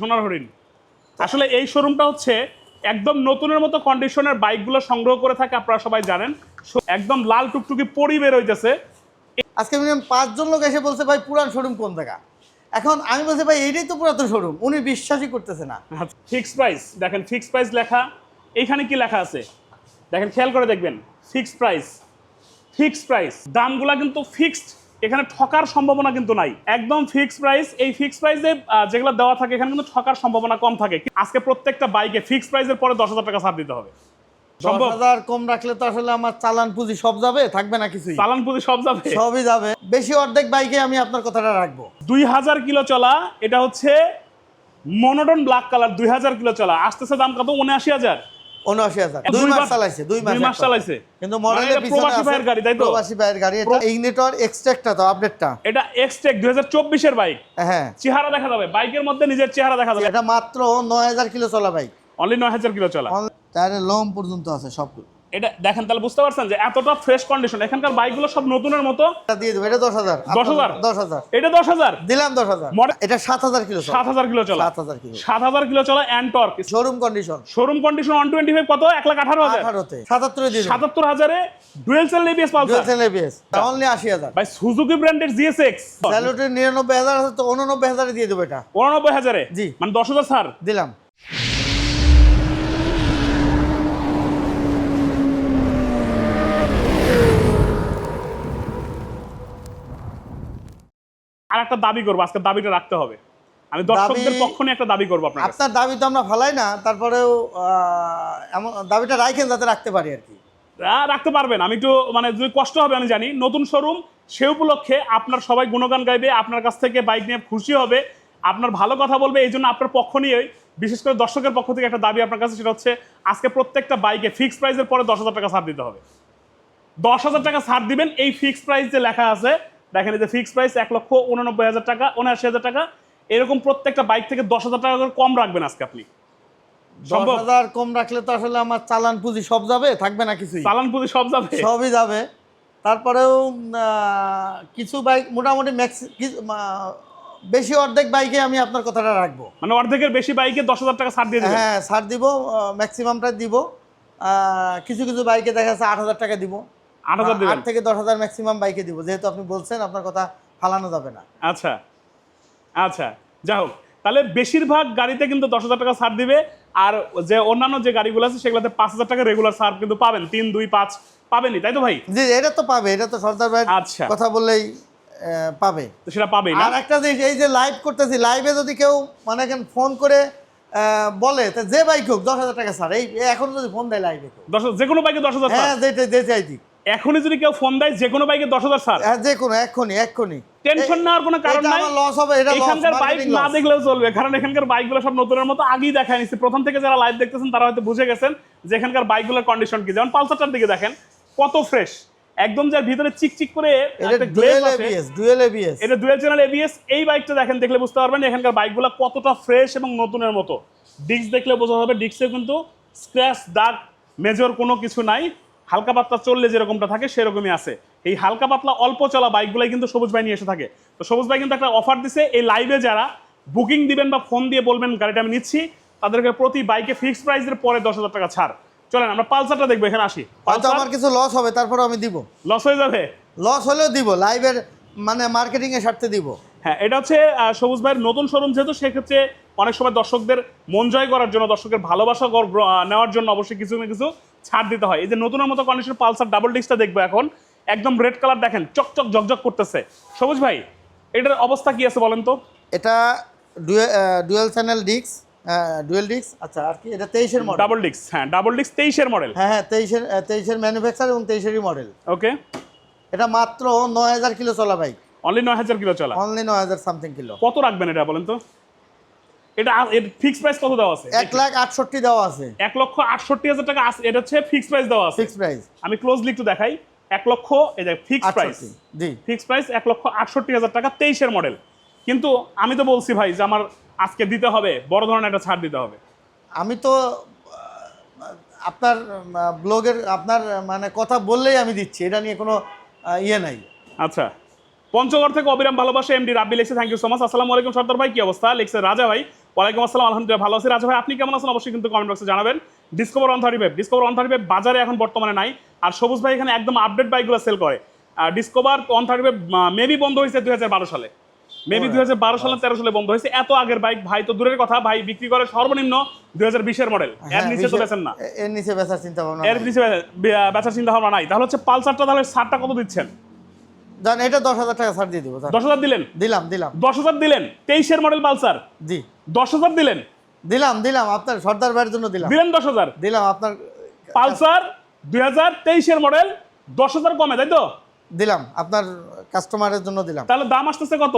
সোনার হরিণ। আসলে এই শোরুমটা হচ্ছে একদম নতুনের মতো কন্ডিশনের বাইকগুলো সংগ্রহ করে থাকে আপনারা সবাই জানেন। একদম লাল টুকটুকি পরি বের হইতেছে। আজকে মিনিমাম পাঁচজন লোক এসে বলছে ভাই পুরান শোরুম কোন জায়গা? এখন আমি বলছি ভাই এইটাই তো পুরাতন শোরুম উনি বিশ্বাসই করতেছে না। ফিক্স প্রাইস দেখেন ফিক্স প্রাইস লেখা। এইখানে কি লেখা আছে? দেখেন খেয়াল করে দেখবেন। ফিক্স প্রাইস ফিক্স প্রাইস দামগুলা কিন্তু ফিক্সড এখানে ঠকার সম্ভাবনা কিন্তু নাই। একদম ফিক্স প্রাইস এই ফিক্স প্রাইসে যেগুলো দেওয়া থাকে এখানে কিন্তু ঠকার সম্ভাবনা কম থাকে। আজকে প্রত্যেকটা বাইকে ফিক্স প্রাইসের পরে দশ হাজার টাকা ছাড় দিতে হবে। হাজার কম রাখলে তো আসলে আমার চালান পুঁজি সব যাবে থাকবে না কিছুই? চালান পুঁজি সব যাবে? সবই যাবে। বেশি অর্ধেক বাইকে আমি আপনার কথাটা রাখব। দুই হাজার কিলো চলা এটা হচ্ছে মনোটন ব্ল্যাক কালার দুই হাজার কিলো চলা। আসতেছে দাম কত? উনআশি হাজার। উনআশি হাজার। দুই দুইবার- মাস চালাইছে দুই মাস দুই মাস। একবার। চালাইছে। কিন্তু মানে মডেলের পিছনে ভাইয়ের গাড়ি, তাই তো? প্রবাসী ভাইয়ের গাড়ি। এটা ইগনিটর এক্সট্রাক্টটা তো আপডেটটা এটা এক্সটেক দুই হাজার চব্বিশের বাইক হ্যাঁ। চেহারা দেখা যাবে। বাইকের মধ্যে নিজের চেহারা দেখা যাবে। এটা মাত্র নয় হাজার কিলো চলা বাইক অনলি নয় হাজার কিলো চলা। লোম পর্যন্ত আছে সবগুলো। এটা দেখেন তাহলে বুঝতে পারছেন যে এতটা ফ্রেশ কন্ডিশন এখানকার বাইকগুলো সব নতুনের মতো। এটা দিয়ে দেবো এটা দশ হাজার। দশ হাজার? দশ হাজার। এটা দশ হাজার? দিলাম দশ হাজার। এটা সাত হাজার কিলো সাত হাজার কিলো চলা। সাত হাজার কিলো। সাত হাজার কিলো চলা Ntorq showroom condition showroom condition one twenty five কত? এক লাখ আঠারো হাজার। আঠারোতে। সাতাত্তরে দিয়ে সাতাত্তর হাজারে dual sell ABS Pulsar. Dual ABS only আশি হাজার। ভাই সুজুকি ব্র্যান্ডের জিএসএক্স স্যালুটের নিরানব্বই হাজার আছে তো উননব্বই হাজারে দিয়ে দেবো এটা। উননব্বই হাজারে? জি। মানে দশ হাজার ছাড়। দিলাম। আর একটা দাবি করব আজকে দাবিটা রাখতে হবে। আমি দর্শকদের পক্ষ নিয়ে একটা দাবি করব আপনার। আপনার দাবি তো আমরা ফালাই না তারপরেও এমন দাবিটা রাখেন যাতে রাখতে পারি আর কি। রাখতে পারবেন। আমি একটু মানে যদি কষ্ট হবে আমি জানি। নতুন শোরুম সে উপলক্ষে আপনার সবাই গুণগান গাইবে আপনার কাছ থেকে বাইক নিয়ে খুশি হবে। আপনার ভালো কথা বলবে এই জন্য আপনার পক্ষ নিয়ে বিশেষ করে দর্শকের পক্ষ থেকে একটা দাবি আপনার কাছে সেটা হচ্ছে আজকে প্রত্যেকটা বাইকে ফিক্সড প্রাইসের পরে দশ হাজার টাকা ছাড় দিতে হবে। দশ হাজার টাকা ছাড় দিবেন এই ফিক্সড প্রাইস যে লেখা আছে দেখেন এই যে ফিক্স প্রাইস এক লক্ষ উননব্বই হাজার টাকা উনআশি হাজার টাকা। এরকম প্রত্যেকটা বাইক থেকে দশ হাজার টাকা করে কম রাখবেন আজকে আপনি। সম্ভব? হাজার কম রাখলে তো আসলে আমার চালান পুঁজি সব যাবে থাকবে না কিছুই। চালান পুঁজি সব যাবে? সবই যাবে। তারপরেও কিছু বাইক মোটামুটি ম্যাক্স বেশি অর্ধেক বাইকে আমি আপনার কথাটা রাখব। মানে অর্ধেকের বেশি বাইকে দশ হাজার টাকা ছাড় দিয়ে হ্যাঁ ছাড় দিব ম্যাক্সিমামটা দিব। কিছু কিছু বাইকে দেখা যাচ্ছে আট হাজার টাকা দিব। আট হাজার দেবেন? থেকে দশ হাজার ম্যাক্সিমাম বাইকে দিব। যেহেতু আপনি বলছেন আপনার কথা ফালানো যাবে না। আচ্ছা। আচ্ছা যা হোক। তাহলে বেশিরভাগ গাড়িতে কিন্তু দশ হাজার টাকা ছাড় দিবে। আর যে অন্যান্য যে গাড়িগুলো আছে সেগুলোতে পাঁচ হাজার টাকা রেগুলার ছাড় কিন্তু পাবেন। তিন দুই পাঁচ পাবেনই তাই তো ভাই? জি এটা তো পাবে। এটা তো সর্দার ভাই আচ্ছা। কথা বললেই পাবে। তো সেটা পাবেই না? আর একটা জিনিস এই যে লাইভ করতেছি লাইভে যদি কেউ মানে এখন ফোন করে বলে যে বাইক হোক দশ হাজার টাকা স্যার এই এখন যদি ফোন দেয় লাইভে দশ যে কোনো বাইকে দশ হাজার হ্যাঁ যেটা যে চাই দিক। এখনই যদি কেউ ফোন দেয় যে কোনো বাইকে দশ হাজার ছাড়। হ্যাঁ যে কোনো এক্ষুনি এক্ষুনি। টেনশন নেওয়ার কোনো কারণ নাই। লস হবে এটা লস এখানকার বাইক না দেখলেও চলবে কারণ এখানকার বাইকগুলো সব নতুনের মতো আগেই দেখা নিচ্ছে প্রথম থেকে যারা লাইভ দেখতেছেন তারা হয়তো বুঝে গেছেন যে এখানকার বাইকগুলোর কন্ডিশন কি। যেমন পালসারটার দিকে দেখেন কত ফ্রেশ একদম যার ভিতরে চিকচিক করে একটা ডুয়েল আছে। এবিএস ডুয়েল এবিএস এটা ডুয়েল চ্যানেল এবিএস এই বাইকটা দেখেন দেখলে বুঝতে পারবেন এখানকার বাইকগুলো কতটা ফ্রেশ এবং নতুনের মতো। ডিস্ক দেখলে বোঝা যাবে ডিস্কে কিন্তু স্ক্র্যাচ দাগ মেজর কোনো কিছু নাই। হালকা পাতলা চললে যেরকমটা থাকে সেরকমই আছে। এই হালকা পাতলা অল্প চলা বাইকগুলাই কিন্তু সবুজ ভাই নিয়ে এসে থাকে। তো সবুজ ভাই কিন্তু একটা অফার দিছে এই লাইভে যারা বুকিং দিবেন বা ফোন দিয়ে বলবেন গাড়িটা আমি নিচ্ছি তাদেরকে প্রতি বাইকে ফিক্সড প্রাইসের পরে দশ হাজার টাকা ছাড়। চলেন আমরা পালসারটা দেখব এখানে আসি। হয়তো আমার কিছু লস হবে তারপরে আমি দিব। লস হয়ে যাবে? লস হলেও দিব লাইভের মানে মার্কেটিং এর স্বার্থে দিব। হ্যাঁ এটা হচ্ছে সবুজ ভাইয়ের নতুন শোরুম যেহেতু সেক্ষেত্রে অনেক সময় দর্শকদের মন জয় করার জন্য দর্শকের ভালোবাসা নেওয়ার জন্য অবশ্যই কিছু না কিছু ছাড় দিতে হয়। এই যে নতুনের মতো কন্ডিশন পালসার ডাবল ডিস্কটা দেখব এখন। একদম রেড কালার দেখেন চকচক ঝকঝক করতেছে। সবুজ ভাই এটার অবস্থা কি আছে বলেন তো? এটা ডুয়েল চ্যানেল ডিক্স ডুয়েল ডিক্স আচ্ছা আর কি? এটা তেইশের মডেল ডাবল ডিস্ক হ্যাঁ ডাবল ডিস্ক তেইশের মডেল হ্যাঁ হ্যাঁ তেইশের তেইশের ম্যানুফ্যাকচার এবং তেইশেরই মডেল ওকে এটা মাত্র নয় হাজার কিলো চলা বাইক অনলি নয় হাজার কিলো চলা। অনলি নয় হাজার সামথিং কিলো। কত রাখবেন এটা বলেন তো? এটা এর ফিক্স প্রাইস কত দেওয়া আছে? এক লাখ আটষট্টি দেওয়া আছে। এক লক্ষ আটষট্টি হাজার টাকা আছে এটা হচ্ছে ফিক্স প্রাইস দেওয়া আছে। ফিক্স প্রাইস আমি ক্লোজলি একটু দেখাই। এক লক্ষ এই যে ফিক্স প্রাইস জি। ফিক্স প্রাইস এক লক্ষ আটষট্টি হাজার টাকা তেইশের মডেল কিন্তু আমি তো বলছি ভাই যে আমার আজকে দিতে হবে বড় ধরনের একটা ছাড় দিতে হবে। আমি তো আপনার ব্লগের আপনার মানে কথা বললেই আমি দিচ্ছি এটা নিয়ে কোনো ইয়ে নাই। আচ্ছা। পঞ্চগড় থেকে অবিরাম ভালোবাসা এমডি রাব্বি লেখছে থ্যাংক ইউ সো মাচ আসসালামু আলাইকুম সর্দার ভাই কি অবস্থা? লেখছে রাজা ভাই। ওয়ালাইকুম আসসালাম আলহামদুলিল্লাহ ভালো আছি। রাজা ভাই আপনি কেমন আছেন? অবশ্যই কিন্তু কমেন্ট বক্সে জানাবেন। Discover one thirty five Discover one thirty five বাজারে এখন বর্তমানে নাই। আর সবুজ ভাই এখানে একদম আপডেট বাইকগুলো সেল করে। আর Discover one thirty five maybe বন্ধ হয়েছে দুই হাজার বারো সালে। মেবি দুই হাজার বারো সালে তেরো সালে বন্ধ হয়েছে। এত আগের বাইক ভাই তো দূরের কথা ভাই বিক্রি করে সর্বনিম্ন দুই হাজার বিশের মডেল এর হ্যাঁ, নিচে তো বেছেন না। এর নিচে বেচার চিন্তা ভাবনা এর। নিচে বেচার চিন্তা ভাবনা নাই। তাহলে হচ্ছে পালসারটা তাহলে সারটা কত দিচ্ছেন? জান এটা দশ হাজার টাকা ছাড় দিয়ে দেবো দশ হাজার দিলেন? দিলাম দিলাম। দশ হাজার দিলেন? তেইশের মডেল পালসার জি। দশ হাজার দিলেন? দিলাম দিলাম আপনার সর্দার ভাইয়ের জন্য দিলাম। দিলেন দশ হাজার? দিলাম আপনার পালসার দুই হাজার তেইশের মডেল দশ হাজার কমে তাই তো? দিলাম আপনার কাস্টমারের জন্য দিলাম। তাহলে দাম আসতেছে কত?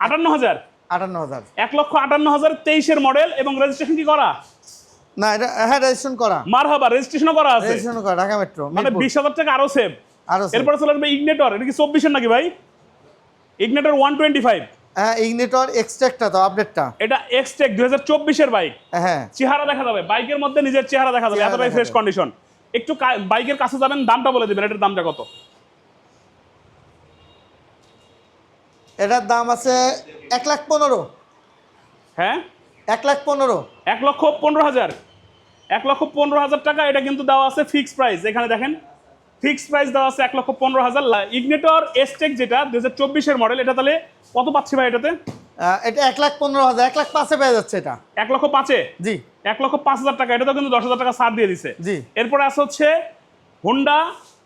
আটান্ন হাজার। আটান্ন হাজার। এক লক্ষ আটান্ন হাজার তেইশের মডেল এবং রেজিস্ট্রেশন কি করা? না এটা হ্যাঁ রেজিস্ট্রেশন করা। মার হাবা রেজিস্ট্রেশনও করা আছে। রেজিস্ট্রেশন করা ঢাকা মেট্রো মানে বিশ হাজার টাকা আরও সেভ। এরপরে চলে আসবে ইগনেটর এটা কি চব্বিশের নাকি ভাই? ইগনেটর ওয়ান টোয়েন্টি ফাইভ হ্যাঁ ইগনিটর এক্সট্রাক্টটা তো আপডেটটা এটা এক্সটেক দুই হাজার চব্বিশের বাইক হ্যাঁ। চেহারা দেখা যাবে বাইকের মধ্যে নিজের চেহারা দেখা যাবে এতটাই ফ্রেশ কন্ডিশন একটু বাইকের কাছে যাবেন দামটা বলে দিবেন এটার দামটা কত? এটার দাম আছে এক লাখ পনেরো। হ্যাঁ? এক লাখ পনেরো। এক লক্ষ পনেরো হাজার। এক লক্ষ পনেরো হাজার টাকা এটা কিন্তু দেওয়া আছে ফিক্সড প্রাইস এখানে দেখেন ফিক্সড প্রাইস দেওয়া আছে এক লক্ষ পনেরো হাজার। ইগনেটর এসটেক যেটা দু হাজার চব্বিশের মডেল এটা তাহলে কত পাচ্ছি ভাই এটাতে? এটা এক লাখ পনেরো হাজার এক লাখ পাঁচে পেয়ে যাচ্ছে এটা। এক লক্ষ পাঁচে? জি। এক লক্ষ পাঁচ হাজার টাকা এটা তো কিন্তু দশ হাজার টাকা ছাড় দিয়ে দিছে। জি। এরপরে আছে হচ্ছে Honda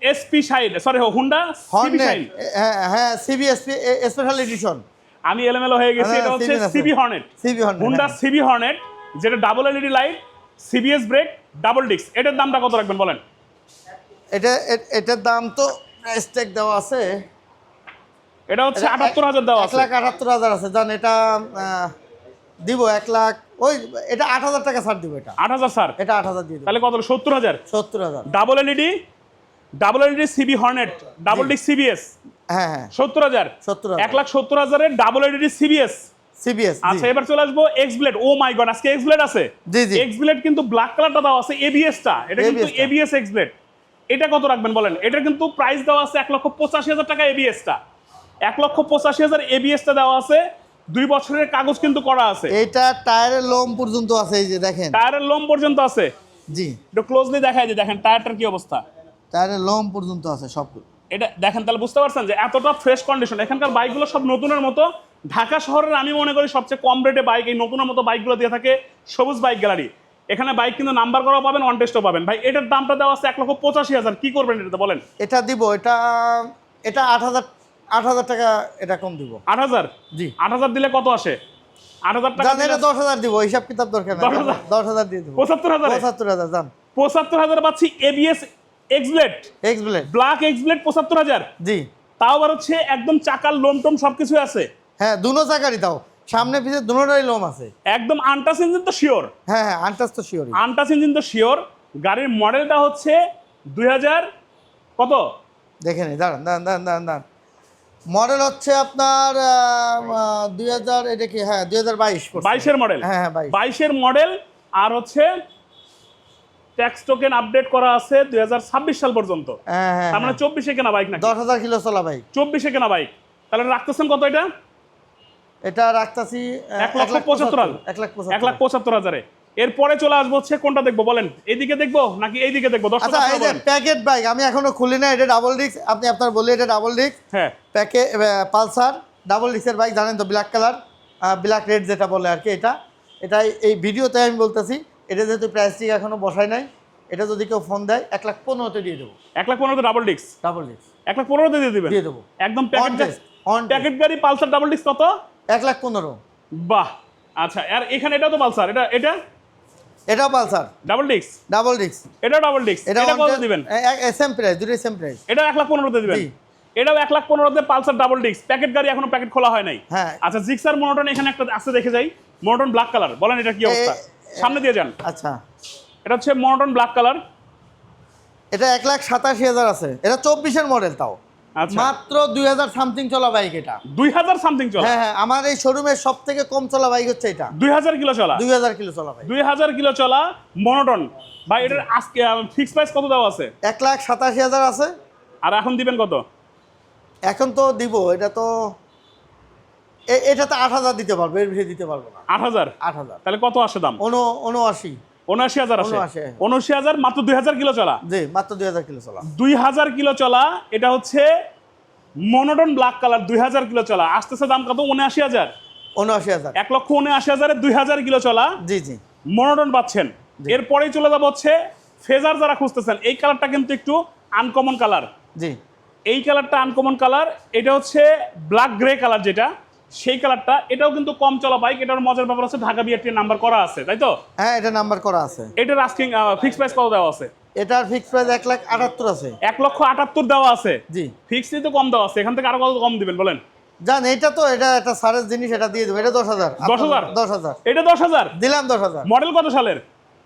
SP Shine sorry Honda CB হ্যাঁ হ্যাঁ সিবিএসপি স্পেশাল এডিশন আমি এলোমেলো হয়ে গেছি হ্যাঁ, এটা হচ্ছে CB Hornet CB Hornet Honda CB Hornet যেটা double LED light CBS brake double disc এটার দামটা কত রাখবেন বলেন? এটা এটার দাম তো প্রাইস ট্যাগ দেওয়া আছে। এটা হচ্ছে আটাত্তর হাজার দেওয়া আছে। লাখ আটাত্তর হাজার আছে। জান এটা দিব এক লাখ ওই এটা আট হাজার টাকা ছাড় দিব এটা। আট হাজার স্যার এটা আট হাজার দিয়ে তাহলে কত সত্তর হাজার? সত্তর হাজার। Double LED? Double LED CB Hornet. Double disc CBS? হ্যাঁ হ্যাঁ। সত্তর হাজার? সত্তর এক লাখ সত্তর হাজারের ডাবল এলইডি সিবিএস? সিবিএস আচ্ছা এবার চলে আসব X Blade oh my god আজকে এক্স ব্লেড আছে? জি জি। এক্স ব্লেড কিন্তু ব্ল্যাক কালারটা দেওয়া আছে এবিএসটা এটা কিন্তু টা। এবিএস এক্স ব্লেড এটা কত রাখবেন বলেন? এটা কিন্তু প্রাইস দেওয়া আছে এক লক্ষ পঁচাশি হাজার টাকা এবিএসটা এক লক্ষ পঁচাশি হাজার এবিএসটা দেওয়া আছে। দুই বছরের কাগজ কিন্তু করা আছে। এটা টায়ারের লোম পর্যন্ত আছে এই যে দেখেন। টায়ারের লোম পর্যন্ত আছে। জি। একটু ক্লোজলি দেখায় যে দেখেন টায়ারটার কি অবস্থা? টায়ারের লোম পর্যন্ত আছে সব এটা দেখেন তাহলে বুঝতে পারছেন যে এতটা ফ্রেশ কন্ডিশন এখানকার বাইকগুলো সব নতুনের মতো। ঢাকা শহরের আমি মনে করি সবচেয়ে কম রেটে বাইক এই নতুনের মতো বাইকগুলো দিয়ে থাকে সবুজ বাইক গ্যালারি এখানে বাইক কিন্তু নাম্বার করা পাবেন অন টেস্টও পাবেন। ভাই এটার দামটা দেওয়া আছে এক লক্ষ পঁচাশি হাজার। কি করবেন এটাতে বলেন? এটা দিব এটা এটা আট হাজার আট হাজার টাকা এটা কম দিব। আট হাজার? জি। আট হাজার দিলে কত আসে? আট হাজার টাকা এটা দশ হাজার দিব হিসাব কিতাব দরকার না 10,000 দশ হাজার দিয়ে দেবো। পঁচাত্তর হাজার? পঁচাত্তর হাজার জান। পঁচাত্তর হাজার পাচ্ছি ABS X Blade X Blade black X Blade পঁচাত্তর হাজার? জি। তাও আবার হচ্ছে একদম চাকার লোম টোম সবকিছু আছে। হ্যাঁ দুনো চাকারই দাও সামনে পিছিয়ে দুটোটাই লোম আছে। একদম আনটাস ইঞ্জিন তো শিওর হ্যাঁ হ্যাঁ আনটাস তো শিওর আনটাচ ইঞ্জিন তো শিওর গাড়ির মডেলটা হচ্ছে দুই হাজার কত? দেখে নি দাঁড়ান দাঁড়ান দাঁড়ান দাঁড়ান দাঁড়ান। মডেল হচ্ছে আপনার দুই হাজার এটা কি? হ্যাঁ দুই হাজার বাইশ বাইশের মডেল হ্যাঁ হ্যাঁ বাইশ। বাইশের মডেল আর হচ্ছে ট্যাক্স টোকেন আপডেট করা আছে দুই হাজার ছাব্বিশ সাল পর্যন্ত। হ্যাঁ হ্যাঁ তার মানে চব্বিশে কেনা বাইক নাকি? দশ হাজার কিলো চলা বাইক চব্বিশে কেনা বাইক তাহলে রাখতেছেন কত এটা? এটা রাখতাছি এক লক্ষ পঁচাত্তর এক লাখ এক পঁচাত্তর লাখ পঁচাত্তর হাজারে। এরপরে চলে আসব হচ্ছে কোনটা দেখব বলেন। এইদিকে দেখব নাকি এইদিকে দেখব? আচ্ছা এই যে প্যাকেট বাইক আমি এখনও খুলি না এটা ডাবল ডিস্ক আপনি আপনার বললে এটা ডাবল ডিস্ক হ্যাঁ। প্যাকে পালসার ডাবল ডিস্কের বাইক জানেন তো ব্ল্যাক কালার ব্ল্যাক রেড যেটা বলে আর কি এটা। এটা এই ভিডিওতে আমি বলতেছি এটা যেহেতু প্রাইসটিক এখনও বসাই নাই এটা যদি কেউ ফোন দেয় এক লাখ পনেরোতে দিয়ে দেবো। এক লাখ পনেরোতে ডাবল ডিস্ক ডাবল ডিস্ক এক লাখ পনেরোতে দিয়ে দিবেন? দিয়ে দেবো। একদম প্যাকেট গাড়ি পালসার ডাবল ডিস্ক কত? এক লাখ পনেরো। বাহ আচ্ছা আর এখানে এটা তো পালসার এটা এটা? এটাও Pulsar. Double disc double disc এটাও ডাবল ডিস্ক এটা এটা কত দিবেন? সেম প্রাইস দুটোই সেম প্রাইস এটা এক লাখ পনেরোতে দিবেন। এটাও এক লাখ পনেরোতে পালসার ডাবল ডিস্ক প্যাকেট গাড়ি এখনও প্যাকেট খোলা হয় নাই। হ্যাঁ। আচ্ছা জিক্সার মোনোটন এখানে একটা আছে দেখে যাই। মোনোটন ব্ল্যাক কালার বলেন এটা কি অবস্থা? সামনে দিয়ে যান। আচ্ছা। এটা হচ্ছে মোনোটন ব্ল্যাক কালার এটা এক লাখ সাতাশি হাজার আছে। এটা চব্বিশের মডেল তাও। মাত্র দুই হাজার সামথিং চলা বাইক এটা। দুই হাজার সামথিং চলা? হ্যাঁ হ্যাঁ আমার এই শোরুমের সব থেকে কম চলা বাইক হচ্ছে এটা। দুই হাজার কিলো চলা? দুই হাজার কিলো চলা বাইক দুই হাজার কিলো চলা মনোটন ভাই এটার আজকে ফিক্স প্রাইস কত দেওয়া আছে? এক লাখ সাতাশি হাজার আছে। আর এখন দিবেন কত? এখন তো দিব এটা তো এ- এটাতে আট হাজার দিতে পারব এর বেশি দিতে পারব না। আট হাজার? আট হাজার। তাহলে কত আসে দাম? উনো উনআশি। উনআশি হাজার আসে উনআশি হাজার। মাত্র দুই হাজার কিলো চলা। জি মাত্র দুই হাজার কিলো চলা। দুই হাজার কিলো চলা এটা হচ্ছে মনোটন ব্ল্যাক কালার দুই হাজার কিলো চলা। আসতেছে দাম কত? উনআশি হাজার। উনআশি হাজার। এক লক্ষ উনআশি হাজারে দুই হাজার কিলো চলা। জি জি। মনোটন পাচ্ছেন। এরপরেই চলে যাব হচ্ছে ফেজার যারা খুঁজতেছেন এই কালারটা কিন্তু একটু আনকমন কালার। জি। এই কালারটা আনকমন কালার এটা হচ্ছে ব্ল্যাক গ্রে কালার যেটা। সেই কালারটা এটাও কিন্তু কম চলা বাইক এটার মজার ব্যাপার আছে ঢাকা বিআরটি নাম্বার করা আছে তাই তো? হ্যাঁ এটা নাম্বার করা আছে। এটার আস্কিং ফিক্স প্রাইস কত দেওয়া আছে? এটার ফিক্স প্রাইস এক লাখ আটাত্তর আছে। এক লক্ষ আটাত্তর দেওয়া আছে? জি। ফিক্সই তো কম দেওয়া আছে এখান থেকে আরও কত কম দিবেন বলেন? জান এটা তো এটা একটা সারের জিনিস এটা দিয়ে দেবো এটা দশ হাজার। 10,000? দশ হাজার। এটা দশ হাজার? দিলাম দশ হাজার। মডেল কত সালের?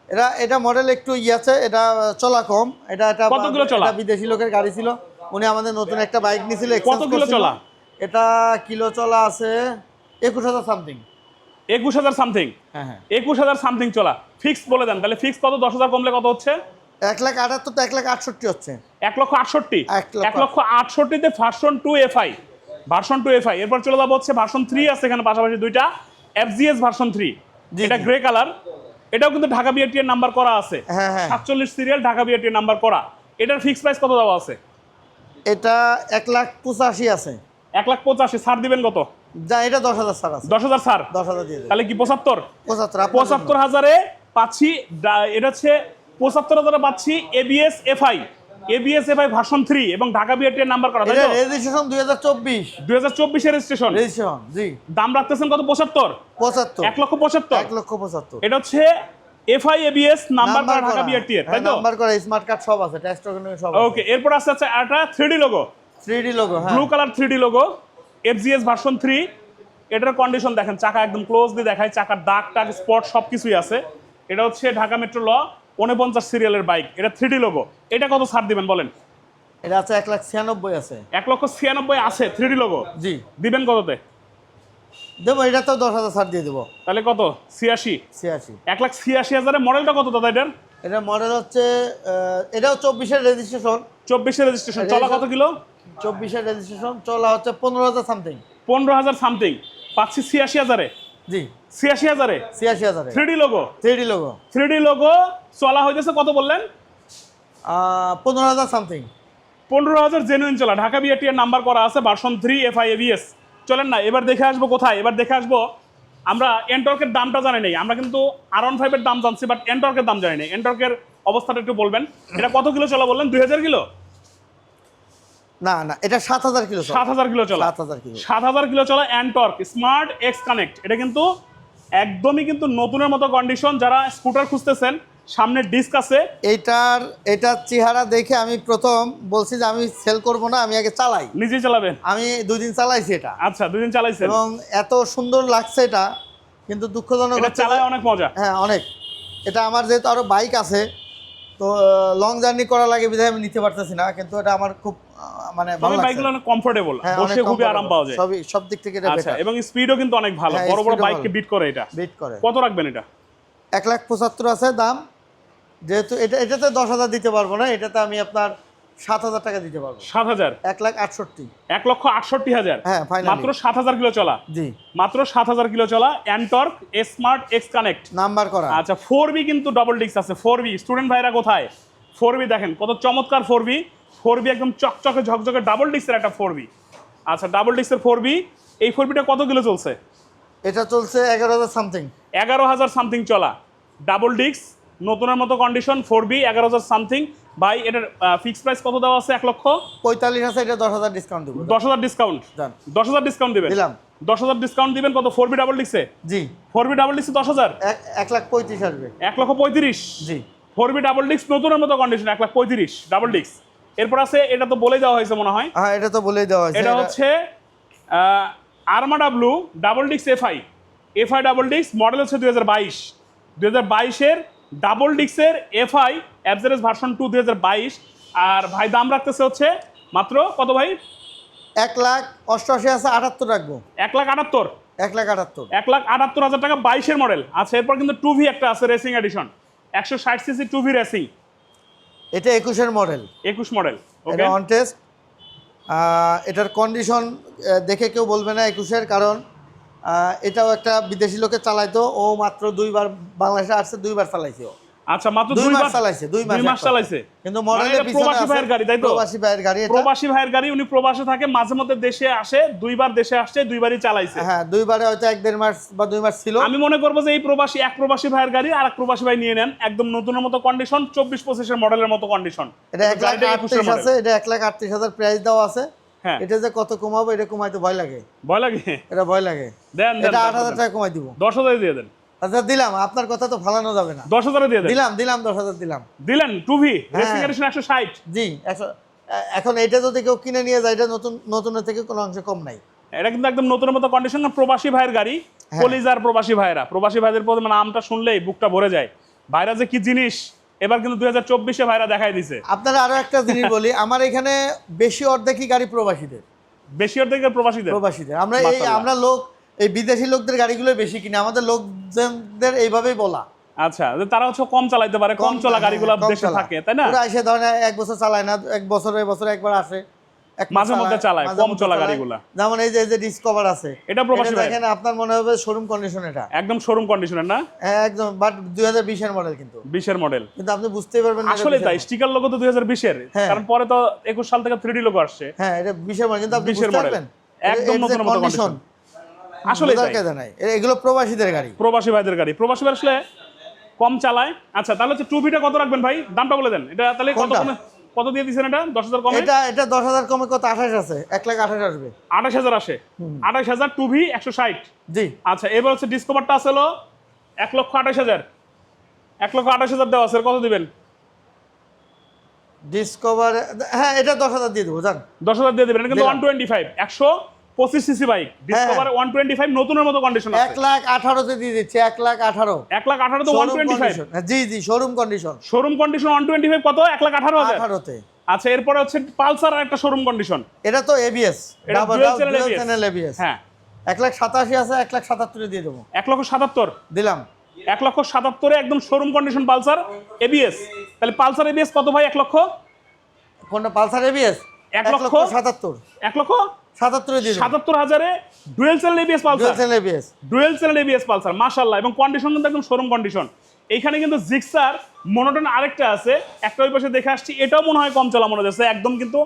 এটা এটা মডেল একটু ই আছে এটা চলা কম এটা এটা কতগুলো চলা? এটা বিদেশি লোকের গাড়ি ছিল উনি আমাদের নতুন একটা বাইক নিয়েছিল কত কিলো চলা? এটা কিলো চলা আছে একুশ হাজার সামথিং একুশ হাজার সামথিং হ্যাঁ হ্যাঁ। একুশ হাজার সামথিং চলা। ফিক্স বলে দেন তাহলে ফিক্স কত? দশ হাজার কমলে কত হচ্ছে? এক লাখ আটাত্তর তো এক লাখ আটষট্টি হচ্ছে। এক লক্ষ আটষট্টি? এক লক্ষ আটষট্টিতে version two FI version two FI এরপর চলে যাব হচ্ছে ভার্সন থ্রি আছে এখানে পাশাপাশি দুইটা। এফজিএস ভার্সন থ্রি এটা গ্রে কালার এটাও কিন্তু ঢাকা বিআরটি এর নাম্বার করা আছে। হ্যাঁ হ্যাঁ। সাতচল্লিশ সিরিয়াল ঢাকা বিআরটি এর নাম্বার করা। এটার ফিক্স প্রাইস কত দেওয়া আছে? এটা এক লাখ পঁচাশি আছে। এক লাখ পঁচাশি ছাড় দিবেন কত? যা এটা দশ হাজার আছে। দশ হাজার ছাড়? দশ হাজার দিয়ে তাহলে কি পঁচাত্তর? পঁচাত্তর পঁচাত্তর হাজারে পাচ্ছি এটা হচ্ছে পঁচাত্তর হাজারে পাচ্ছি ABS FI ABS FI version three এবং ঢাকা বিআরটি এর নাম্বার করা তাই তো? রেজিস্ট্রেশন দুই হাজার চব্বিশ। দুই হাজার রেজিস্ট্রেশন রেজিস্ট্রেশন জি। দাম রাখতেছেন কত? পঁচাত্তর? পঁচাত্তর। এক লক্ষ পঁচাত্তর। এক লক্ষ পঁচাত্তর। এটা হচ্ছে এফআই এবিএস নাম্বার করা ঢাকা বিআরটি এর তাই তো? নাম্বার করা স্মার্ট কার্ড সব আছে ট্যাক্স টোকেন সব ওকে এরপর আছে আছে three D logo three logo হ্যাঁ। Blue colour three D logo FGS version three এটার কন্ডিশন দেখেন চাকা একদম ক্লোজলি দেখায় চাকার দাগ টাগ স্পট সব কিছুই আছে। এটা হচ্ছে ঢাকা মেট্রো ল উনপঞ্চাশ সিরিয়ালের বাইক এটা থ্রি লোগো এটা কত ছাড় দিবেন বলেন? এটা আছে এক লাখ ছিয়ানব্বই আছে। এক লক্ষ ছিয়ানব্বই আছে থ্রি লোগো জি। দিবেন কততে? দেবো এটা তো দশ হাজার ছাড় দিয়ে দেবো। তাহলে কত? ছিয়াশি? ছিয়াশি। এক লাখ ছিয়াশি হাজারের মডেলটা কত দাদা এটার? এটা মডেল হচ্ছে এটাও চব্বিশের রেজিস্ট্রেশন চব্বিশের রেজিস্ট্রেশন চলা কত কিলো? চব্বিশের রেজিস্ট্রেশন চলা হচ্ছে পনেরো হাজার সামথিং পনেরো হাজার সামথিং পাচ্ছি ছিয়াশি হাজারে। জি। ছিয়াশি হাজারে। ছিয়াশি হাজারে। Three D logo three D logo three D logo চলা হইতেছে কত বললেন? পনেরো হাজার সামথিং পনেরো হাজার জেনুইন চলা। ঢাকা বিআরটিএর নাম্বার করা আছে version three F I ABS চলেন না এবার দেখে আসব কোথায়? এবার দেখে আসব আমরা এনটর্কের দামটা জানি নাই। আমরা কিন্তু আর ওয়ান ফাইভের দাম জানছি বাট এনটর্কের দাম জানি নাই। এনটর্কের অবস্থাটা একটু বলবেন। এটা কত কিলো চলা বললেন? দুই হাজার কিলো? না না এটা সাত হাজার কিলো সাত হাজার কিলো চলা। সাত হাজার কিলো। সাত হাজার কিলো চলা অ্যান্টর্ক স্মার্ট এক্স কানেক্ট এটা কিন্তু একদমই কিন্তু নতুনের মতো কন্ডিশন যারা স্কুটার খুঁজতেছেন সামনে ডিস্ক আছে। এইটার এটার চেহারা দেখে আমি প্রথম বলছি যে আমি সেল করব না আমি আগে চালাই। নিজেই চালাবেন? আমি দুই দিন চালাইছি এটা। আচ্ছা দুদিন চালাইছেন? এবং এত সুন্দর লাগছে এটা কিন্তু দুঃখজনক এটা চালায় অনেক মজা। হ্যাঁ অনেক। এটা আমার যেহেতু আরও বাইক আছে তো লং জার্নি করা লাগে বিধায় আমি নিতে পারতেছি না কিন্তু এটা আমার খুব মানে ভালো বাইকগুলো অনেক কমফোর্টেবল হ্যাঁ বসে খুবই আরাম পাওয়া যায়। সবই সব দিক থেকে এটা আচ্ছা এবং স্পিডও কিন্তু অনেক ভালো। হ্যাঁ, বড় বড় বাইককে বিট করে এটা। বিট করে। কত রাখবেন এটা? এক লাখ পঁচাত্তর আছে দাম। যেহেতু এটা এটাতে দশ হাজার দিতে পারব না এটাতে আমি আপনার সাত হাজার টাকা দিতে পারব। সাত হাজার? এক লাখ আটষট্টি। এক লক্ষ আটষট্টি হাজার? হ্যাঁ মাত্র সাত হাজার কিলো চলা? জি। মাত্র সাত হাজার কিলো চলা অ্যান্টর্ক স্মার্ট এক্স কানেক্ট নাম্বার করা। আচ্ছা ফোর বি কিন্তু ডবল ডিস্ক আছে। ফোর বি স্টুডেন্ট ভাইরা কোথায়? ফোর বি দেখেন কত চমৎকার ফোর বি ফোর বি একদম চকচকে ঝকঝকে ডাবল ডিস্কের একটা ফোর বি আচ্ছা ডাবল ডিস্কের ফোর বি এই ফোর বিটা কত কিলো চলছে? এটা চলছে এগারো হাজার সামথিং এগারো হাজার সামথিং চলা। ডাবল ডিস্ক নতুনের মতো কন্ডিশন ফোর বি এগারো হাজার সামথিং ভাই এটার ফিক্স প্রাইস কত দেওয়া আছে? এক লক্ষ? পঁয়তাল্লিশ আছে এটা দশ হাজার ডিসকাউন্ট দেবো। দশ হাজার ডিসকাউন্ট দশ হাজার ডিসকাউন্ট দিবেন? দিলাম। দশ হাজার ডিসকাউন্ট দিবেন কত? ফোর বি ডাবল ডিস্কে জি। ফোর বি ডাবল ডিস্কে দশ হাজার? এক এক লাখ পঁয়ত্রিশ আসবে। এক লক্ষ পঁয়ত্রিশ? জি। ফোর বি ডাবল ডিস্ক নতুনের মতো কন্ডিশন এক লাখ পঁয়ত্রিশ ডাবল ডিস্ক এরপর আছে এটা তো বলে দেওয়া হয়েছে মনে হয়। হ্যাঁ এটা তো বলে দেওয়া হয়েছে। এটা হচ্ছে আরমা blue double disc FI FI double ডিক্স মডেল হচ্ছে দুই হাজার বাইশ। দুই হাজার বাইশের ডাবল ডিস্কের এফআই অ্যাবজারেস ভার্সন টু দুই হাজার বাইশ। আর ভাই দাম রাখতেছে হচ্ছে মাত্র কত ভাই? এক লাখ অষ্টআশি আছে আটাত্তর রাখব। এক লাখ আটাত্তর। এক লাখ আটাত্তর। এক লাখ আটাত্তর হাজার টাকা বাইশের মডেল আচ্ছা এরপর কিন্তু টু ভি একটা আছে রেসিং এডিশন একশো ষাট সিসি টু ভি রেসিং এটা একুশের মডেল। একুশ মডেল এটা অন টেস্ট এটার কন্ডিশন দেখে কেউ বলবে না একুশের কারণ এটাও একটা বিদেশি লোকে চালাইতো। ও মাত্র দুইবার বাংলাদেশে আসছে দুইবার চালাইছে ও। আচ্ছা মাত্র দুই মাস চালাইছে দুই মাস চালাইছে। কিন্তু মানে মডেলের প্রবাসী ভাইয়ের গাড়ি তাই তো? প্রবাসী ভাইয়ের গাড়ি এটা প্রবাসী ভাইয়ের গাড়ি উনি প্রবাসে থাকে মাঝে মধ্যে দেশে আসে দুইবার দেশে আসছে দুইবারই চালাইছে। হ্যাঁ দুইবারে হয়তো এক দেড় মাস বা দুই মাস ছিল। আমি মনে করব যে এই প্রবাসী এক প্রবাসী ভাইয়ের গাড়ি আর এক প্রবাসী ভাই নিয়ে নেন একদম নতুনের মতো কন্ডিশন চব্বিশ পঁচিশের মডেলের মতো কন্ডিশন এটা এক লাখ আটত্রিশ আছে এটা লাখ আটত্রিশ হাজার প্রাইস দেওয়া আছে। হ্যাঁ। এটা যে কত কমাবো এটা কমাইতে ভয় লাগে। ভয় লাগে? এটা ভয় লাগে। দেন দেন এটা আট হাজার টাকা কমাই দিব। দশ হাজার দিয়ে দেন। আচ্ছা দিলাম। আপনার কথা তো ফালানো যাবে না। দশ হাজারে দিয়ে দিলাম দিলাম দশ হাজার দিলাম। দিলেন টুভি হ্যাঁ। রেসিং একশো ষাট। জি একশো এখন এটা যদি কেউ কিনে নিয়ে যায় এটা নতুন নতুনের থেকে কোনো অংশে কম নাই। এটা কিন্তু একদম নতুনের মতো কন্ডিশন প্রবাসী ভাইয়ের গাড়ি। হ্যাঁ। কলিজার প্রবাসী ভাইরা প্রবাসী ভাইদের প্রতি নামটা শুনলেই বুকটা ভরে যায়। ভাইরা যে কি জিনিস এবার কিন্তু দুই হাজার চব্বিশে ভাইরা দেখাই দিছে। আপনারা আরও একটা জিনিস বলি আমার এখানে বেশি অর্ধেকই গাড়ি প্রবাসীদের। বেশি অর্ধেক প্রবাসীদের? প্রবাসীদের। আমরা এই আমরা লোক এই বিদেশি লোকদের গাড়িগুলো বেশি কিনে আমাদের লোকজনদের এইভাবেই বলা। আচ্ছা তারা হচ্ছে কম চালাইতে পারে কম চলা গাড়িগুলো দেশে থাকে তাই না? ওরা এসে ধরেন এক বছর চালায় না এক বছরে বছরে একবার আসে মাঝে মধ্যে চালায়, কম চলা। গাড়িগুলা। যেমন এই যে ডিসকভার আছে এটা প্রবাসী দেখেন আপনার মনে হবে শোরুম কন্ডিশন এটা। একদম শোরুম কন্ডিশনের না? হ্যাঁ, একদম বাট দুই হাজার বিশের মডেল কিন্তু। বিশের মডেল কিন্তু আপনি বুঝতেই পারবেন আসলে তাই স্টিকার লোগো তো দুই হাজার বিশের। হ্যাঁ। কারণ পরে তো একুশ সাল থেকে থ্রি ডি লোগো আসছে। হ্যাঁ এটা বিশের মডেল কিন্তু আপনি 20 বুঝতে পারবেন। একদম নতুন মতো কন্ডিশন আসলে এগুলো প্রবাসীদের গাড়ি। প্রবাসী ভাইদের গাড়ি। প্রবাসী ভাই আসলে কম চালায়। আচ্ছা তাহলে হচ্ছে টু ভিটা কত রাখবেন ভাই? দামটা বলে দেন। এটা তাহলে কত কমে কত দিয়ে দিচ্ছেন এটা? দশ হাজার কমে? এটা এটা দশ হাজার কমে কত? আঠাশ আছে। এক লাখ আঠাশ আসবে। আঠাশ হাজার আসে। আঠাশ হাজার টু ভি একশো ষাট। জি। আচ্ছা এবার হচ্ছে ডিসকভারটা আছে হলো এক লক্ষ আঠাশ হাজার। এক লক্ষ আঠাশ হাজার দেওয়া আছে। কত দিবেন? ডিসকভার হ্যাঁ এটা দশ হাজার দিয়ে দেবো। জান দশ হাজার দিয়ে দেবেন। কিন্তু ওয়ান টোয়েন্টি ফাইভ একশো পঁচিশ CC bike Discover one twenty five নতুনের মতো কন্ডিশন এক লাখ আঠারোতে দিয়ে দিচ্ছি এক লাখ আঠারো। এক লাখ আঠারো তো ওয়ান টোয়েন্টি ফাইভ জি জি showroom condition showroom condition one twenty five কত? এক লাখ আঠারো আঠারোতে। আচ্ছা এরপরে হচ্ছে পালসার আর একটা শোরুম কন্ডিশন এটা তো এবিএস চ্যানেল হ্যাঁ। এক লাখ সাতাশি আছে এক লাখ সাতাত্তরে দিয়ে দেবো। এক লক্ষ সাতাত্তর। দিলাম। এক লক্ষ সাতাত্তরে একদম শোরুম কন্ডিশন পালসার এবিএস তাহলে পালসার এবিএস কত ভাই? এক লক্ষ? কোনটা পালসার এবিএস এক? লক্ষ সাতাত্তর। এক লক্ষ? সাতাত্তরে দিয়ে সাতাত্তর হাজারে dual channel ABS dual Pulsar ABS dual ABS Pulsar মাশাল্লাহ এবং কন্ডিশন কিন্তু একদম শোরুম কন্ডিশন এইখানে কিন্তু জিক্সার মনোটন আরেকটা আছে। একটা ওই পাশে দেখে আসছি এটাও মনে হয় কম চলা মনে হচ্ছে একদম কিন্তু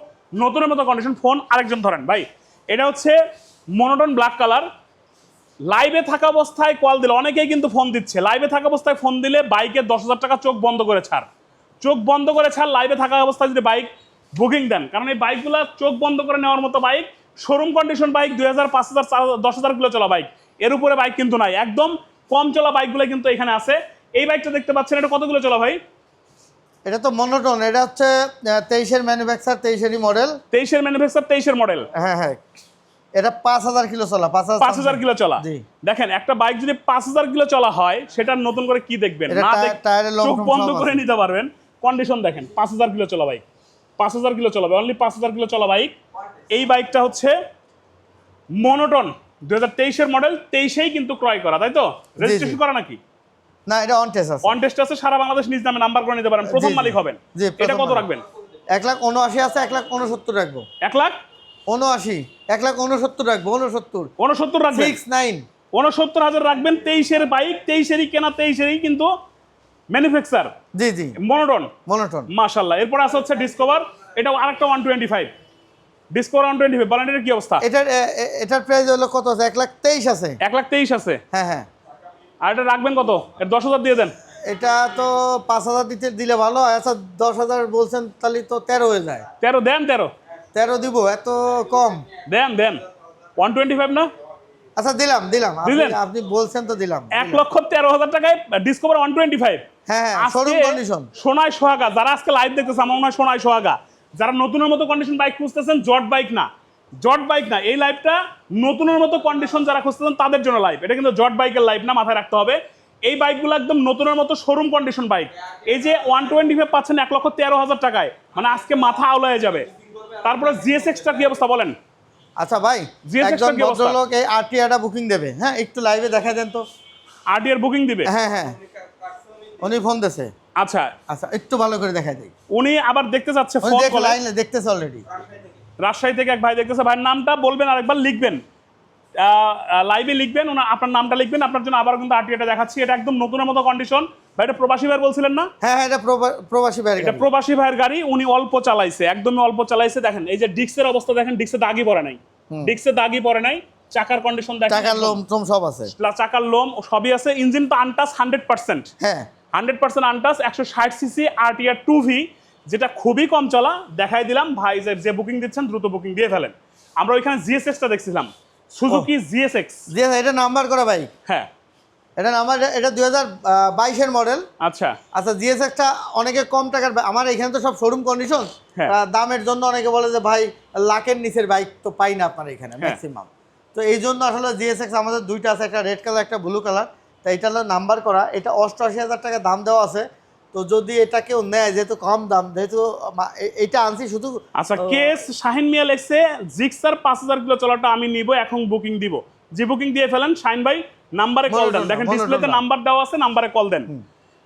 নতুনের মতো কন্ডিশন ফোন আরেকজন ধরেন। ভাই এটা হচ্ছে মনোটন ব্ল্যাক কালার লাইভে থাকা অবস্থায় কল দিলে অনেকেই কিন্তু ফোন দিচ্ছে। লাইভে থাকা অবস্থায় ফোন দিলে বাইকে দশ হাজার টাকা চোখ বন্ধ করে ছাড়। চোখ বন্ধ করে ছাড় লাইভে থাকা অবস্থায় যদি বাইক বুকিং দেন কারণ এই বাইকগুলো চোখ বন্ধ করে নেওয়ার মতো বাইক শোরুম কন্ডিশন বাইক দুই হাজার পাঁচ হাজার চার দশ হাজার কিলো চলা বাইক এর উপরে বাইক কিন্তু নাই। একদম কম চলা বাইকগুলো কিন্তু এখানে আছে। এই বাইকটা দেখতে পাচ্ছেন এটা কতগুলো চলা ভাই? এটা তো মনোটন এটা হচ্ছে তেইশের ম্যানুফ্যাকচার তেইশেরই মডেল তেইশের ম্যানুফ্যাকচার তেইশের মডেল হ্যাঁ হ্যাঁ। এটা পাঁচ হাজার কিলো চলা পাঁচ হাজার পাঁচ হাজার কিলো চলা। দেখেন একটা বাইক যদি পাঁচ হাজার কিলো চলা হয় সেটা নতুন করে কি দেখবেন? না চোখ বন্ধ করে নিতে পারবেন। কন্ডিশন দেখেন পাঁচ হাজার কিলো চলা বাইক পাঁচ হাজার কিলো চলাবে অনলি পাঁচ হাজার কিলো চলা বাইক এই বাইকটা হচ্ছে মনোটন দু হাজার তেইশের মডেল তেইশেই কিন্তু ক্রয় করা তাই তো? রেজিস্ট্রেশন করা নাকি? না এটা অন টেস্ট আছে। অন টেস্ট আছে সারা বাংলাদেশ নিজ নামে নাম্বার করে নিতে পারেন প্রথম। মালিক হবেন। এটা কত রাখবেন? এক লাখ উনআশি আছে এক লাখ উনসত্তর রাখব। এক লাখ? উনআশি এক লাখ উনসত্তর রাখব উনসত্তর। উনসত্তর রাখবেন? সিক্স নাইন উনসত্তর হাজার রাখবেন তেইশের বাইক তেইশেরই কেনা তেইশেরই কিন্তু ম্যানুফ্যাকচার জি জি। মনোটন মনোটন মাশাল্লাহ এরপর আছে হচ্ছে ডিসকভার এটাও আরেকটা one twenty five Discover one twenty five বালান্ডের কি অবস্থা? এটার এটার প্রাইস হলো কত আছে? এক লাখ তেইশ আছে। এক লাখ তেইশ আছে? হ্যাঁ হ্যাঁ। আর এটা রাখবেন কত? এর দশ হাজার দিয়ে দেন। এটা তো পাঁচ হাজার দিতে দিলে ভালো আচ্ছা দশ হাজার বলছেন তাহলে তো তেরো হয়ে যায়। তেরো দেন তেরো। তেরো দিব এত কম। দেন দেন। ওয়ান টোয়েন্টি ফাইভ না? আচ্ছা দিলাম দিলাম? আপনি বলছেন তো দিলাম। এক লক্ষ তেরো হাজার টাকায় ডিসকভার ওয়ান টোয়েন্টি ফাইভ হ্যাঁ হ্যাঁ শোরুম কন্ডিশন সোনায় সোহাগা যারা আজকে লাইভ দেখতেছে আমার মনে হয় সোনায় সোহাগা। যারা নতুনের মতো কন্ডিশন বাইক খুঁজতেছেন জট বাইক না। জট বাইক না এই লাইভটা নতুনের মতো কন্ডিশন যারা খুঁজতেছেন তাদের জন্য লাইভ এটা কিন্তু জট বাইকের লাইভ না মাথায় রাখতে হবে। এই বাইকগুলো একদম নতুনের মতো শোরুম কন্ডিশন বাইক এই যে ওয়ান টোয়েন্টি ফাইভ পাচ্ছেন এক লক্ষ তেরো হাজার টাকায় মানে আজকে মাথা আওলায় যাবে। তারপরে জিএসএক্সটা কি অবস্থা বলেন? আচ্ছা ভাই একজন ভদ্রলোক এই আরটিআটা বুকিং দেবে। হ্যাঁ একটু লাইভে দেখা দেন তো। আরডি এর বুকিং দিবে? হ্যাঁ হ্যাঁ। উনি ফোন দিছে। আচ্ছা। আচ্ছা একটু ভালো করে দেখা দিই। উনি আবার দেখতে উনি ফোন কলে। লাইনে দেখতেছে অলরেডি রাজশাহী থেকে এক ভাই দেখতেছে ভাইয়ের নামটা বলবেন আরেকবার লিখবেন। লাইভে লিখবেন ওনা আপনার নামটা লিখবেন আপনার জন্য আবার কিন্তু আরটিআটা দেখাচ্ছি। এটা একদম নতুনের মতো কন্ডিশন ভাই এটা প্রবাসী ভাই বলছিলেন না? হ্যাঁ হ্যাঁ এটা প্রবাসী বাইরে এটা প্রবাসী ভাইয়ের গাড়ি উনি অল্প চালাইছে একদমই অল্প চালাইছে। দেখেন এই যে ডিক্সের অবস্থা দেখেন ডিক্সে দাগই পড়ে নাই। ডিক্সে দাগই পড়ে নাই চাকার কন্ডিশন দেখেন। টাকার লোম টোম সব আছে। চাকার লোম সবই আছে ইঞ্জিন তো আনটাস হান্ড্রেড পার্সেন্ট হ্যাঁ। হান্ড্রেড পার্সেন্ট আনটাস একশো ষাট সিসি আরটিআর টু ভি যেটা খুবই কম চলা। দেখাই দিলাম ভাই যে বুকিং দিচ্ছেন দ্রুত বুকিং দিয়ে ফেলেন। আমরা ওইখানে জিএসএক্সটা দেখছিলাম। সুজুকি জিএসএক্স জি এটা নাম্বার করা বাইক হ্যাঁ। এটা নাম্বার এটা দুই হাজার বাইশের মডেল আচ্ছা। আচ্ছা জিএসএক্সটা অনেকে কম টাকার আমার এখানে তো সব শোরুম কন্ডিশন হ্যাঁ। দামের জন্য অনেকে বলে যে ভাই লাখের নিচের বাইক তো পাই না আপনার এখানে। ম্যাক্সিমাম তো এই জন্য আসলে জিএসএক্স আমাদের দুইটা আছে একটা রেড কালার একটা ব্লু কালার তো এটা হলো নাম্বার করা। এটা অষ্টআশি হাজার টাকা দাম দেওয়া আছে। তো যদি এটা কেউ নেয় যেহেতু কম দাম যেহেতু এটা আনছি শুধু আচ্ছা কেস শাহিন মিয়া লেখছে জিক্সার পাঁচ হাজার কিলো চলাটা আমি নিব এখন বুকিং দিব। যে বুকিং দিয়ে ফেলেন শাহিন ভাই নাম্বারে কল দেন। দেখেন ডিসপ্লেতে নাম্বার দেওয়া আছে নাম্বারে কল দেন।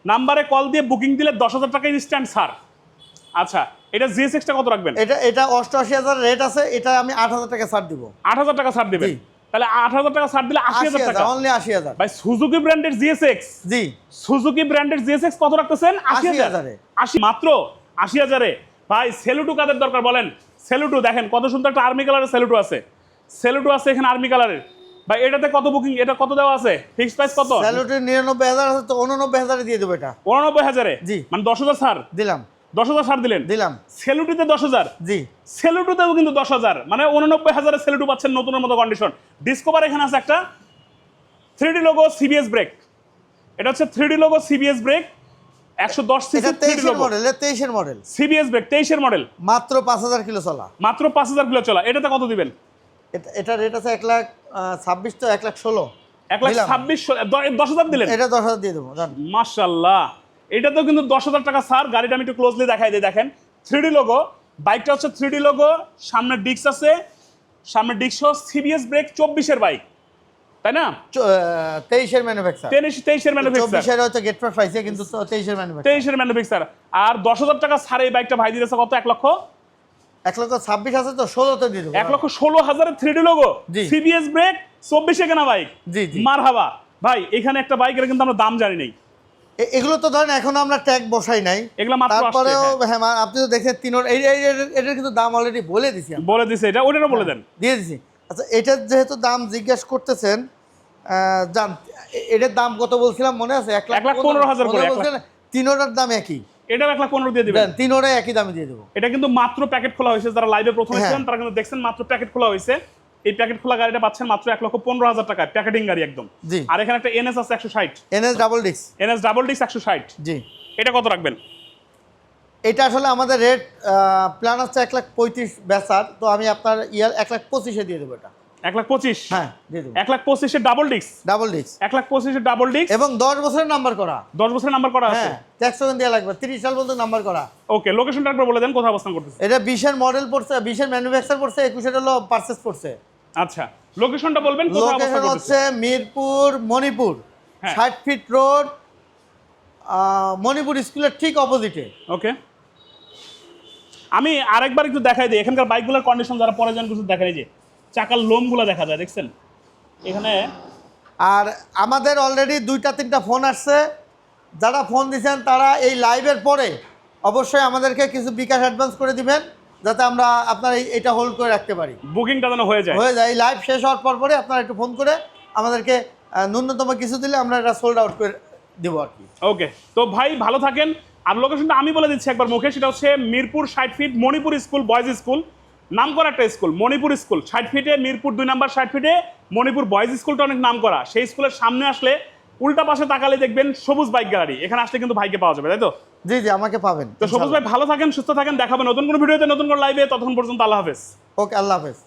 নাম্বারে কল দিয়ে বুকিং দিলে দশ হাজার টাকা ইনস্ট্যান্ট ছাড় আচ্ছা এটা জিএসএক্সটা কত রাখবেন? এটা এটা অষ্টআশি হাজার রেট আছে এটা আমি আট হাজার টাকা ছাড় দিব। আট হাজার টাকা ছাড় দিবেন। জি। তাহলে আট হাজার টাকা ছাড় দিলে আশি হাজার টাকা। অনলি আশি হাজার। ভাই সুজুকি ব্র্যান্ডের জিএসএক্স জি। সুজুকি ব্র্যান্ডের জিএসএক্স কত রাখতেছেন? আশি হাজার। আশি মাত্র আশি হাজারে। ভাই সেলুটু কাদের দরকার বলেন? সেলুটু দেখেন কত সুন্দর একটা আর্মি কালারের সেলুটু আছে। সেলুটু আছে এখানে আর্মি কালারের ভাই এটাতে কত বুকিং এটা কত দেওয়া আছে? ফিক্স প্রাইস কত? স্যালুটের নিরানব্বই হাজার আছে তো উননব্বই হাজারে দিয়ে দেবো এটা। উননব্বই হাজারে? জি। মানে দশ হাজার ছাড়? দিলাম। দশ হাজার ছাড় দিলেন। দিলাম। সেলুটিতে দশ হাজার। জি। সেলুটুতেও কিন্তু দশ হাজার। মানে উননব্বই হাজারে সেলুটু পাচ্ছেন নতুনের মতো কন্ডিশন ডিসকভার এখানে আছে একটা three D logo CBS brake এটা হচ্ছে three D logo CBS brake একশো দশ তেইশের মডেল তেইশের মডেল সিবিএস ব্রেক তেইশের মডেল মাত্র পাঁচ হাজার কিলো চলা। মাত্র পাঁচ হাজার কিলো চলা। এটাতে কত দিবেন? এটা রেট আছে এক লাখ ছাব্বিশ তো এক লাখ ষোলো। এক লাখ। ছাব্বিশ দশ হাজার দিলেন। এটা দশ হাজার দিয়ে দেবো জান মাশাল্লাহ। এটাতেও কিন্তু দশ হাজার টাকা স্যার গাড়িটা আমি একটু ক্লোজলি দেখাই দিই দেখেন। থ্রি ডি লোগো বাইকটা হচ্ছে থ্রি ডি লোগো সামনে ডিস্ক আছে। সামনে ডিস্ক সিবিএস ব্রেক চব্বিশের বাইক তাই না? তেইশের ম্যানুফ্যাকচার তেইশ তেইশের ম্যানুফ্যাকচার হয়তো গেট পাস পাইছে কিন্তু তেইশের ম্যানুফ্যাকচার তেইশের ম্যানুফ্যাকচার আর দশ হাজার টাকা ছাড় এই বাইকটা ভাই দিতেছে কত? এক লক্ষ? এক লক্ষ ছাব্বিশ আছে তো ষোলোতে দিয়ে দেবো। এক লক্ষ ষোলো হাজারের three D logo. CBS brake চব্বিশে কেনা বাইক জি জি। মার হাবা ভাই এখানে একটা বাইকের কিন্তু আমরা দাম জানি নাই। এগুলো তো ধরেন এখনও আমরা ট্যাগ বসাই নাই। এগুলো মাত্র আসছে, তারপরেও হ্যাঁ। হ্যাঁ আপনি তো দেখছেন তিনোর এই এটার কিন্তু দাম অলরেডি বলে দিছি। বলে দিছে এটা ওটারও বলে দেন। দিয়ে দিছি। আচ্ছা এটার যেহেতু দাম জিজ্ঞেস করতেছেন জান এটার দাম কত বলছিলাম মনে আছে? এক লাখ পনেরো হাজার তিনোটার দাম একই। এটাও এক লাখ পনেরো দিয়ে দিবেন। দেন তিনোটাই একই দামে দিয়ে দেবো। এটা কিন্তু মাত্র প্যাকেট খোলা হয়েছে যারা লাইভে প্রথমে হ্যাঁ। ছিলেন তারা কিন্তু দেখছেন মাত্র প্যাকেট খোলা হয়েছে। এই প্যাকেট খোলা গাড়িটা পাচ্ছেন মাত্র এক লক্ষ পনেরো হাজার টাকায় প্যাকেটিং গাড়ি একদম। জি। আর এখানে একটা এনএস আছে একশো ষাট। NS double disc NS double disc একশো ষাট। জি। এটা কত রাখবেন? এটা আসলে আমাদের রেট প্ল্যান হচ্ছে এক লাখ পঁয়ত্রিশ বেচার তো আমি আপনার ইয়ার এক লাখ পঁচিশে দিয়ে দেবো এটা। এক লাখ পঁচিশ? হ্যাঁ এক লাখ পঁচিশে ডাবল ডিস্ক ডাবল ডিস্ক এক লাখ পঁচিশে ডাবল ডিস্ক এবং দশ বছরের নাম্বার করা। দশ বছরের নাম্বার করা আছে? হ্যাঁ ট্যাক্স দেওয়া লাগবে। তিরিশ সাল পর্যন্ত নাম্বার করা। ওকে লোকেশনটা একবার বলে দেন কোথায় অবস্থান করতেছে। এটা বিশের মডেল পড়ছে বিশের ম্যানুফ্যাকচার পড়ছে একুশের হলো পারচেস পড়ছে। আচ্ছা লোকেশনটা বলবেন লোকেশন হচ্ছে মিরপুর মণিপুর হ্যাঁ। ষাট ফিট রোড মণিপুর স্কুলের ঠিক অপোজিটে ওকে আমি আরেকবার একটু দেখাই দিই এখানকার বাইকগুলোর কন্ডিশন যারা পরে যান কিছু দেখাই যে চাকার লোমগুলো দেখা যায় দেখছেন? এখানে আর আমাদের অলরেডি দুইটা তিনটা ফোন আসছে। যারা ফোন দিয়েছেন তারা এই লাইভের পরে অবশ্যই আমাদেরকে কিছু বিকাশ অ্যাডভান্স করে দিবেন। যাতে আমরা আপনার এটা হোল্ড করে রাখতে পারি। বুকিংটা যেন হয়ে যায়। হয়ে যায়। এই লাইভ শেষ হওয়ার পর পরে আপনারা একটু ফোন করে আমাদেরকে ন্যূনতম কিছু দিলে আমরা এটা সোল্ড আউট করে দেবো আর কি। ওকে তো ভাই ভালো থাকেন। আর লোকেশনটা আমি বলে দিচ্ছি একবার মুখে সেটা হচ্ছে মিরপুর ষাট feet Manipur school boys school নাম করা একটা স্কুল মণিপুর স্কুল ষাট ফিটে মিরপুর দুই নাম্বার ষাট ফিটে মণিপুর বয়েজ স্কুলটা অনেক নাম করা সেই স্কুলের সামনে আসলে উল্টা পাশে তাকালে দেখবেন সবুজ বাইক গ্যালারি এখানে আসলে কিন্তু ভাইকে পাওয়া যাবে তাই তো? জি জি আমাকে পাবেন তো সবুজ ভাই ভালো থাকেন সুস্থ থাকেন দেখাবেন নতুন কোনো ভিডিওতে নতুন কোনো লাইভে ততক্ষণ পর্যন্ত আল্লাহ হাফেজ। ওকে আল্লাহ হাফেজ।